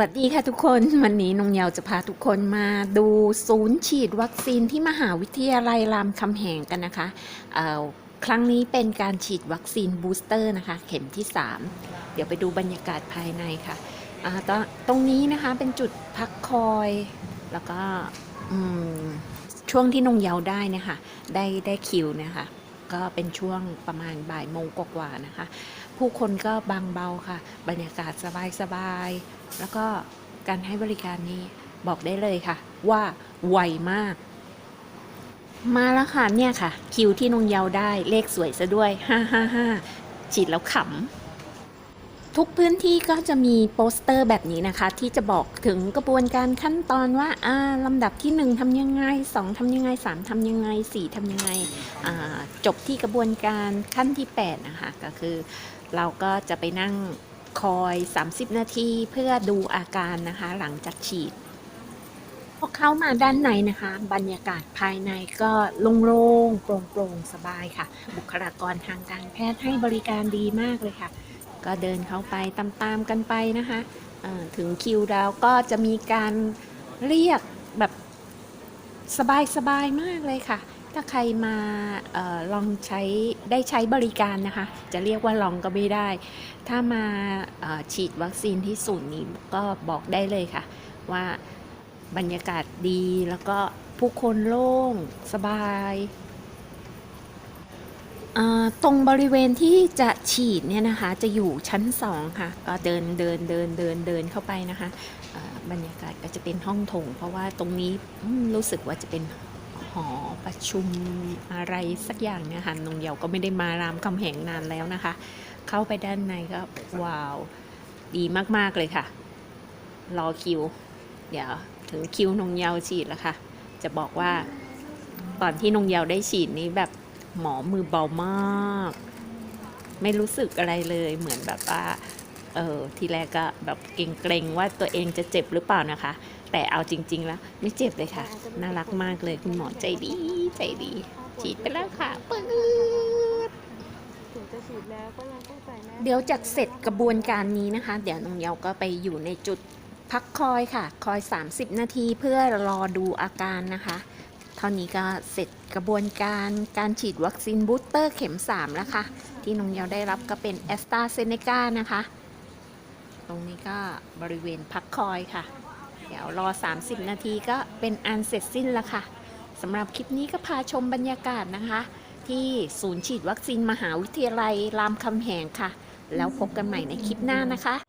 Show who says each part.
Speaker 1: วัสดีค่ะทุกคน วันนี้นงเยาวจะพาทุกคนมาดูศูนย์ฉีดวัคซีนที่มหาวิทยาลัยรามคำแหงกันนะคะเออครั้งนี้เป็นการฉีดวัคซีนบูสเตอร์นะคะ เข็มที่ 3 เดี๋ยวไปดูบรรยากาศภายในค่ะตรงตรงนี้นะคะเป็นจุดพักคอย แล้วก็ช่วงที่นงเยาวได้นี่ยค่ะได้ได้คิวนี่ยค่ะ ก็เป็นช่วงประมาณบ่ายโมงกว่าๆนะคะ ผู้คนก็บางเบาค่ะ บรรยากาศสบายๆ แล้วก็การให้บริการนี้บอกได้เลยค่ะ ว่าไวมาก มาแล้วค่ะเนี่ยค่ะ คิวที่นงเยาวได้เลขสวยซะด้วย 555ฉีดแล้วขำทุกพื้นที่ก็จะมีโปสเตอร์แบบนี้นะคะ ที่จะบอกถึงกระบวนการขั้นตอนว่าอ่าลำดับที่ 1ทำยังไง 2ทำยังไง 3ทำยังไง 4ทำยังไงอ่า จบที่กระบวนการขั้นที่ 8 นะคะ ก็คือเราก็จะไปนั่งคอย 30 นาทีเพื่อดูอาการนะคะ หลังจากฉีดพอเข้ามาด้านในนะคะ บรรยากาศภายในก็โล่งๆโปร่งๆสบายค่ะ บุคลากรทางการแพทย์ให้บริการดีมากเลยค่ะ ก็เดินเข้าไปตามๆกันไปนะคะถึงคิวแล้วก็จะมีการเรียกแบบ สบายสบายมากเลยค่ะ ถ้าใครมาออลองใช้ได้ใช้บริการนะคะ จะเรียกว่าลองก็ไม่ได้ ถ้ามาออฉีดวัคซีนที่ศูนย์นี้ก็บอกได้เลยค่ะ ว่าบรรยากาศดีแล้วก็ผู้คนโล่งสบาย ตรงบริเวณที่จะฉีดเนี่ยนะคะจะอยู่ชั้นสองค่ะก็เดินเดินเดินเดินเดินเข้าไปนะคะบรรยากาศก็จะเป็นห้องโถง เพราะว่าตรงนี้รู้สึกว่าจะเป็นหอประชุมอะไรสักอย่างเนี่ยค่ะนงเยาวก็ไม่ได้มารามคำแหงนานแล้วนะคะ เข้าไปด้านในก็ว้าวดีมากๆเลยค่ะ รอคิว เดี๋ยวถึงคิวนงเยาวฉีดแล้วค่ะ จะบอกว่าตอนที่นงเยาวได้ฉีดนี้แบบ หมอมือเบามาก ไม่รู้สึกอะไรเลยเหมือนแบบว่าเออทีแรกก็แบบเกรงๆว่าตัวเองจะเจ็บหรือเปล่านะคะ แต่เอาจริง ๆ แล้วไม่เจ็บเลยค่ะ น่ารักมากเลยคุณหมอใจดีใจดี ฉีดไปแล้วค่ะปื๊ด
Speaker 2: ถึงจะฉีดแล้วก็ยังต้องใส่แมส
Speaker 1: เดี๋ยวจากเสร็จกระบวนการนี้นะคะ เดี๋ยวน้องเยาก็ไปอยู่ในจุดพักคอยค่ะ คอย 30 นาทีเพื่อรอดูอาการนะคะเท่านี้ก็เสร็จกระบวนการการฉีดวัคซีนบูสเตอร์เข็ม 3 แล้วค่ะ ที่น้องเยาได้รับก็เป็นแอสตราเซเนกานะคะ ตรงนี้ก็บริเวณพักคอยค่ะ เดี๋ยวรอ 30 นาทีก็เป็นอันเสร็จสิ้นแล้วค่ะสำหรับคลิปนี้ก็พาชมบรรยากาศนะคะ ที่ศูนย์ฉีดวัคซีนมหาวิทยาลัยรามคำแหงค่ะ แล้วพบกันใหม่ในคลิปหน้านะคะ